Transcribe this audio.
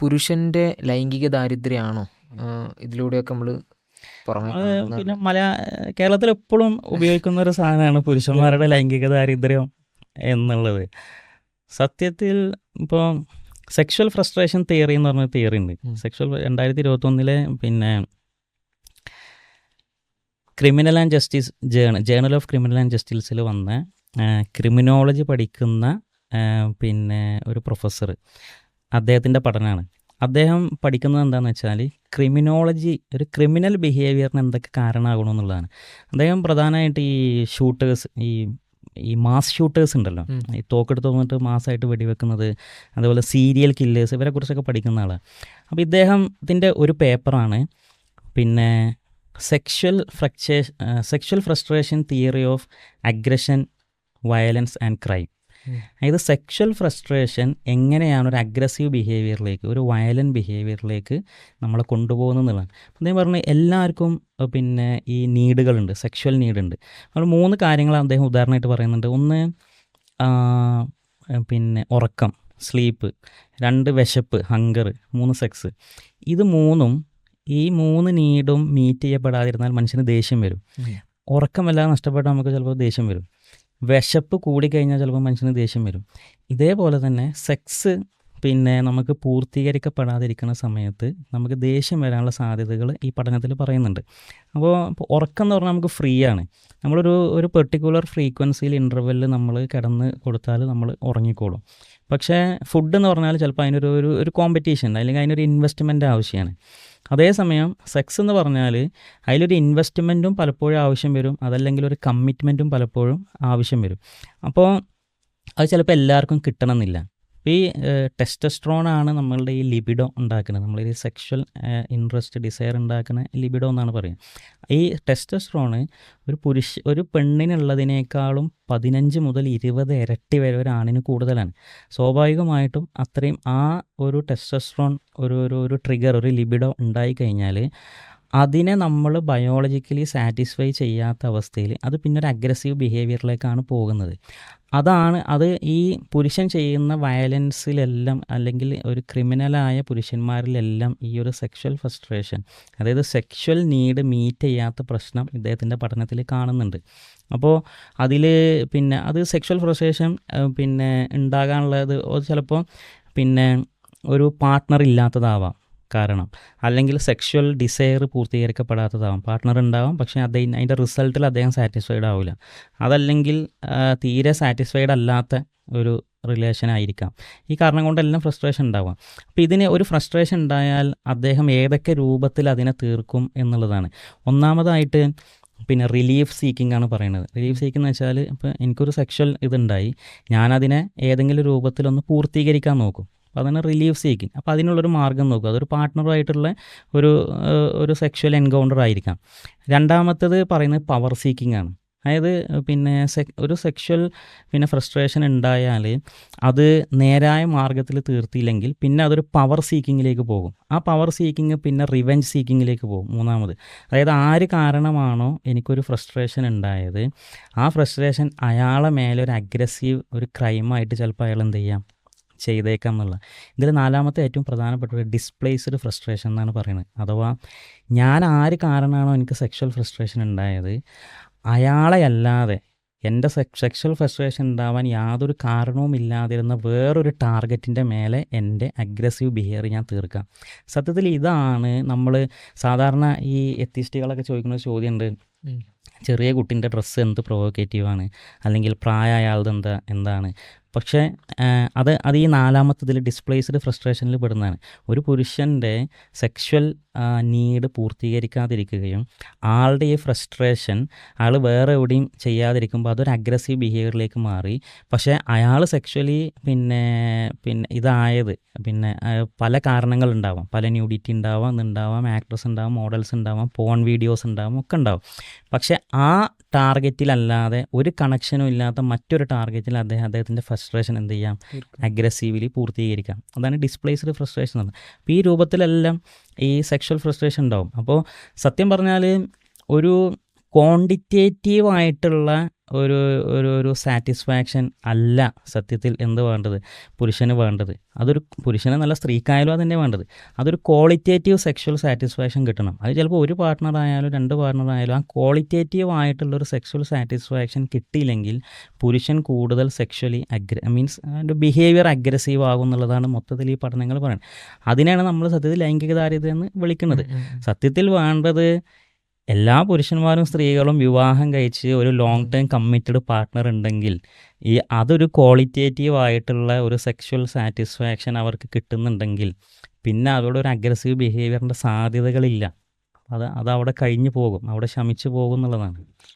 പുരുഷന്റെ ലൈംഗിക ദാരിദ്ര്യമാണോ? ഇതിലൂടെയൊക്കെ നമ്മൾ പിന്നെ മലയാ കേരളത്തിൽ എപ്പോഴും ഉപയോഗിക്കുന്ന ഒരു സാധനമാണ് പുരുഷന്മാരുടെ ലൈംഗിക ദാരിദ്ര്യം എന്നുള്ളത്. സത്യത്തിൽ ഇപ്പോൾ സെക്ഷൽ ഫ്രസ്ട്രേഷൻ തിയറി എന്ന് പറഞ്ഞ തിയറി ഉണ്ട്. സെക്ഷൽ രണ്ടായിരത്തി ഇരുപത്തൊന്നിലെ പിന്നെ criminal and justice journal journal of criminal and ജസ്റ്റിസിൽ വന്ന ക്രിമിനോളജി പഠിക്കുന്ന പിന്നെ ഒരു പ്രൊഫസർ അദ്ദേഹത്തിന്റെ പഠനമാണ് അദ്ദേഹം പഠിക്കുന്നത് എന്താണെന്ന് വെച്ചാൽ ക്രിമിനോളജി ഒരു ക്രിമിനൽ ബിഹേവിയറിന് എന്തൊക്കെ കാരണമാകണമെന്നുള്ളതാണ് അദ്ദേഹം പ്രധാനമായിട്ട് ഈ ഷൂട്ടേഴ്സ് ഈ ഈ മാസ് ഷൂട്ടേഴ്സ് ഉണ്ടല്ലോ. ഈ തോക്കെടുത്ത് വന്നിട്ട് മാസമായിട്ട് വെടിവെക്കുന്നത് അതുപോലെ സീരിയൽ കില്ലേഴ്സ് ഇവരെ കുറിച്ചൊക്കെ പഠിക്കുന്ന ആളാണ് അപ്പോൾ ഇദ്ദേഹത്തിന്റെ ഒരു പേപ്പറാണ് പിന്നെ sexual ഫ്രക്ചേ sexual frustration theory of aggression violence and crime. അതായത് സെക്ഷൽ ഫ്രസ്ട്രേഷൻ എങ്ങനെയാണ് ഒരു അഗ്രസീവ് ബിഹേവിയറിലേക്ക് ഒരു വയലന്റ് ബിഹേവിയറിലേക്ക് നമ്മളെ കൊണ്ടുപോകുന്നതെന്നുള്ളതാണ് അപ്പോൾ അദ്ദേഹം പറഞ്ഞു എല്ലാവർക്കും പിന്നെ ഈ നീഡുകളുണ്ട് സെക്ഷൽ നീഡുണ്ട്. അപ്പോൾ മൂന്ന് കാര്യങ്ങളാണ് അദ്ദേഹം ഉദാഹരണമായിട്ട് പറയുന്നുണ്ട്. ഒന്ന് പിന്നെ ഉറക്കം സ്ലീപ്പ് രണ്ട് വിശപ്പ് ഹങ്കർ മൂന്ന് സെക്സ് ഇത് മൂന്നും ഈ മൂന്ന് നീഡും മീറ്റ് ചെയ്യപ്പെടാതിരുന്നാൽ മനുഷ്യന് ദേഷ്യം വരും. ഉറക്കമല്ലാതെ ഉറക്കമെല്ലാം നഷ്ടപ്പെട്ടാൽ നമുക്ക് ചിലപ്പോൾ ദേഷ്യം വരും. വിശപ്പ് കൂടിക്കഴിഞ്ഞാൽ ചിലപ്പോൾ മനുഷ്യന് ദേഷ്യം വരും. ഇതേപോലെ തന്നെ സെക്സ് പിന്നെ നമുക്ക് പൂർത്തീകരിക്കപ്പെടാതിരിക്കുന്ന സമയത്ത് നമുക്ക് ദേഷ്യം വരാനുള്ള സാധ്യതകൾ ഈ പഠനത്തിൽ പറയുന്നുണ്ട്. അപ്പോൾ ഉറക്കം എന്ന് പറഞ്ഞാൽ നമുക്ക് ഫ്രീ ആണ്. നമ്മളൊരു ഒരു പെർട്ടിക്കുലർ ഫ്രീക്വൻസിയിൽ ഇന്റർവെല്ലിൽ നമ്മൾ കിടന്ന് കൊടുത്താൽ നമ്മൾ ഉറങ്ങിക്കോളും. പക്ഷേ ഫുഡ് എന്ന് പറഞ്ഞാൽ ചിലപ്പോൾ അതിനൊരു ഒരു ഒരു കോമ്പറ്റീഷൻ അല്ലെങ്കിൽ അതിനൊരു ഇൻവെസ്റ്റ്മെന്റ് ആവശ്യമാണ്. അതേസമയം സെക്സ് എന്ന് പറഞ്ഞാൽ അതിലൊരു ഇൻവെസ്റ്റ്മെന്റും പലപ്പോഴും ആവശ്യം വരും. അതല്ലെങ്കിൽ ഒരു കമ്മിറ്റ്മെന്റും പലപ്പോഴും ആവശ്യം വരും. അപ്പോൾ അത് ചിലപ്പോൾ എല്ലാവർക്കും കിട്ടണമെന്നില്ല. ഈ ടെസ്റ്റസ്ട്രോൺ ആണ് നമ്മളുടെ ഈ ലിബിഡോ ഉണ്ടാക്കുന്നത്. നമ്മൾ ഈ സെക്ഷൽ ഇൻട്രസ്റ്റ് ഡിസയർ ഉണ്ടാക്കുന്ന ലിബിഡോ എന്നാണ് പറയുന്നത് ഈ ടെസ്റ്റസ്ട്രോണ് ഒരു പുരുഷ ഒരു പെണ്ണിനുള്ളതിനേക്കാളും പതിനഞ്ച് മുതൽ ഇരുപത് ഇരട്ടി വരെ ഒരു ആണിന് കൂടുതലാണ്. സ്വാഭാവികമായിട്ടും അത്രയും ആ ഒരു ടെസ്റ്റസ്ട്രോൺ ഒരു ഒരു ഒരു ട്രിഗർ ഒരു ലിബിഡോ ഉണ്ടായിക്കഴിഞ്ഞാൽ അതിനെ നമ്മൾ ബയോളജിക്കലി സാറ്റിസ്ഫൈ ചെയ്യാത്ത അവസ്ഥയിൽ അത് പിന്നെ ഒരു അഗ്രസീവ് ബിഹേവിയറിലേക്കാണ് പോകുന്നത്. അതാണ് അത് ഈ പുരുഷൻ ചെയ്യുന്ന വയലൻസിലെല്ലാം അല്ലെങ്കിൽ ഒരു ക്രിമിനലായ പുരുഷന്മാരിലെല്ലാം ഈ ഒരു സെക്ഷൽ ഫ്രസ്ട്രേഷൻ അതായത് സെക്ഷൽ നീഡ് മീറ്റ് ചെയ്യാത്ത പ്രശ്നം ഇദ്ദേഹത്തിന്റെ പഠനത്തിൽ കാണുന്നുണ്ട്. അപ്പോൾ അതിൽ പിന്നെ അത് സെക്ഷൽ ഫ്രസ്ട്രേഷൻ പിന്നെ ഉണ്ടാകാനുള്ളത് ചിലപ്പോൾ പിന്നെ ഒരു പാർട്ട്ണർ ഇല്ലാത്തതാവാം. കാരണം. അല്ലെങ്കിൽ സെക്ഷൽ ഡിസയർ പൂർത്തീകരിക്കപ്പെടാത്തതാവാം. പാർട്ട്ണർ ഉണ്ടാവും പക്ഷേ അദ്ദേഹം അതിന്റെ റിസൾട്ടിൽ അദ്ദേഹം സാറ്റിസ്ഫൈഡ് ആവില്ല. അതല്ലെങ്കിൽ തീരെ സാറ്റിസ്ഫൈഡ് അല്ലാത്ത ഒരു റിലേഷൻ ആയിരിക്കാം. ഈ കാരണം കൊണ്ടെല്ലാം ഫ്രസ്ട്രേഷൻ ഉണ്ടാവാം. അപ്പോൾ ഇതിന് ഒരു ഫ്രസ്ട്രേഷൻ ഉണ്ടായാൽ അദ്ദേഹം ഏതൊക്കെ രൂപത്തിൽ അതിനെ തീർക്കും എന്നുള്ളതാണ്. ഒന്നാമതായിട്ട് പിന്നെ റിലീഫ് സീക്കിംഗ് ആണ് പറയുന്നത്. റിലീഫ് സീക്കിംഗ് എന്ന് വെച്ചാൽ ഇപ്പോൾ എനിക്കൊരു സെക്ഷൽ ഇതുണ്ടായി. ഞാനതിനെ ഏതെങ്കിലും രൂപത്തിലൊന്ന് പൂർത്തീകരിക്കാൻ നോക്കും. അതാണ് റിലീഫ് സീക്കിങ് അപ്പോൾ അതിനുള്ളൊരു മാർഗം നോക്കുക. അതൊരു പാർട്ട്ണറുമായിട്ടുള്ള ഒരു ഒരു സെക്ഷൽ എൻകൗണ്ടർ ആയിരിക്കാം. രണ്ടാമത്തത് പറയുന്നത് പവർ സീക്കിംഗ് ആണ്. അതായത് പിന്നെ ഒരു സെക്ഷൽ പിന്നെ ഫ്രസ്ട്രേഷൻ ഉണ്ടായാൽ അത് നേരായ മാർഗത്തിൽ തീർത്തിയില്ലെങ്കിൽ പിന്നെ അതൊരു പവർ സീക്കിങ്ങിലേക്ക് പോകും. ആ പവർ സീക്കിങ് പിന്നെ റിവെഞ്ച് സീക്കിങ്ങിലേക്ക് പോകും. മൂന്നാമത്. അതായത് ആര് കാരണമാണോ എനിക്കൊരു ഫ്രസ്ട്രേഷൻ ഉണ്ടായത് ആ ഫ്രസ്ട്രേഷൻ അയാളെ മേലെ ഒരു അഗ്രസീവ് ഒരു ക്രൈമായിട്ട് ചിലപ്പോൾ അയാൾ എന്ത് ചെയ്യാം? ചെയ്തേക്കാം എന്നുള്ള ഇതിൽ നാലാമത്തെ ഏറ്റവും പ്രധാനപ്പെട്ട ഒരു ഡിസ്പ്ലേസ്ഡ് ഫ്രസ്ട്രേഷൻ എന്നാണ് പറയുന്നത്. അഥവാ ഞാൻ ആര് കാരണമാണോ എനിക്ക് സെക്ഷൽ ഫ്രസ്ട്രേഷൻ ഉണ്ടായത് അയാളെ അല്ലാതെ എന്റെ സെക്ഷൽ ഫ്രസ്ട്രേഷൻ ഉണ്ടാവാൻ യാതൊരു കാരണവും ഇല്ലാതിരുന്ന വേറൊരു ടാർഗറ്റിന്റെ മേലെ എന്റെ അഗ്രസീവ് ബിഹേവിയർ ഞാൻ തീർക്കാം. സത്യത്തിൽ ഇതാണ് നമ്മൾ സാധാരണ ഈ എത്തിസ്റ്റുകളൊക്കെ ചോദിക്കുന്ന ചോദ്യമുണ്ട് ചെറിയ കുട്ടീന്റെ ഡ്രസ്സ് എന്ത് പ്രൊവോക്കേറ്റീവാണ് അല്ലെങ്കിൽ പ്രായമായ എന്താ എന്താണ്? പക്ഷേ അത് അത് ഈ നാലാമത്തതിൽ ഡിസ്പ്ലേസ്ഡ് ഫ്രസ്ട്രേഷനിൽ പെടുന്നതാണ്. ഒരു പുരുഷന്റെ സെക്ഷൽ നീഡ് പൂർത്തീകരിക്കാതിരിക്കുകയും ആളുടെ ഈ ഫ്രസ്ട്രേഷൻ ആൾ വേറെ എവിടെയും ചെയ്യാതിരിക്കുമ്പോൾ അതൊരു അഗ്രസീവ് ബിഹേവിയറിലേക്ക് മാറി. പക്ഷേ അയാൾ സെക്ഷലി പിന്നെ പിന്നെ ഇതായത് പിന്നെ പല കാരണങ്ങളുണ്ടാവാം. പല ന്യൂഡിറ്റി ഉണ്ടാവാം ഇന്നുണ്ടാവാം ആക്ട്രസ് ഉണ്ടാവാം മോഡൽസ് ഉണ്ടാവാം പോൺ വീഡിയോസ് ഉണ്ടാവാം ഒക്കെ ഉണ്ടാവും. പക്ഷേ ആ ടാർഗറ്റിലല്ലാതെ ഒരു കണക്ഷനും ഇല്ലാത്ത മറ്റൊരു ടാർഗറ്റിൽ അദ്ദേഹം അദ്ദേഹത്തിന്റെ ഫ്രസ്ട്രേഷൻ എന്ത് ചെയ്യാം? അഗ്രസീവ്ലി പൂർത്തീകരിക്കാം. അതാണ് ഡിസ്പ്ലേസ്ഡ് ഫ്രസ്ട്രേഷൻ എന്ന്. അപ്പോൾ ഈ രൂപത്തിലെല്ലാം ഈ സെക്ഷൽ ഫ്രസ്ട്രേഷൻ ഉണ്ടാവും. അപ്പോൾ സത്യം പറഞ്ഞാൽ ഒരു ക്വാണ്ടിറ്റേറ്റീവ് ആയിട്ടുള്ള ഒരു ഒരു ഒരു സാറ്റിസ്ഫാക്ഷൻ അല്ല സത്യത്തിൽ എന്ത് വേണ്ടത്? പുരുഷന് വേണ്ടത്. അതൊരു പുരുഷന് നല്ല സ്ത്രീക്കായാലും തന്നെ വേണ്ടത്. അതൊരു ക്വാളിറ്റേറ്റീവ് സെക്ഷൽ സാറ്റിസ്ഫാക്ഷൻ കിട്ടണം. അത് ചിലപ്പോൾ ഒരു പാർട്ട്ണർ ആയാലും രണ്ട് പാർട്ട്ണർ ആയാലും ആ ക്വാളിറ്റേറ്റീവ് ആയിട്ടുള്ള ഒരു സെക്ഷൽ സാറ്റിസ്ഫാക്ഷൻ കിട്ടിയില്ലെങ്കിൽ പുരുഷൻ കൂടുതൽ സെക്ഷലി അഗ്ര മീൻസ് അതിന്റെ ബിഹേവിയർ അഗ്രസീവ് ആകും എന്നുള്ളതാണ് മൊത്തത്തിൽ ഈ പഠനങ്ങൾ പറയുന്നത്. അതിനാണ് നമ്മൾ സത്യത്തിൽ ലൈംഗിക ദാരിദ്ര്യം എന്ന് വിളിക്കുന്നത് സത്യത്തിൽ വേണ്ടത് എല്ലാ പുരുഷന്മാരും സ്ത്രീകളും വിവാഹം കഴിച്ച് ഒരു ലോങ് ടേം കമ്മിറ്റഡ് പാർട്ട്ണർ ഉണ്ടെങ്കിൽ ഈ അതൊരു ക്വാളിറ്റേറ്റീവ് ആയിട്ടുള്ള ഒരു സെക്ഷൽ സാറ്റിസ്ഫാക്ഷൻ അവർക്ക് കിട്ടുന്നുണ്ടെങ്കിൽ പിന്നെ അവരുടെ ഒരു അഗ്രസീവ് ബിഹേവിയറിന്റെ സാധ്യതകളില്ല. അത് അത് അവിടെ കഴിഞ്ഞു പോകും അവിടെ ശമിച്ചു പോകും എന്നുള്ളതാണ്.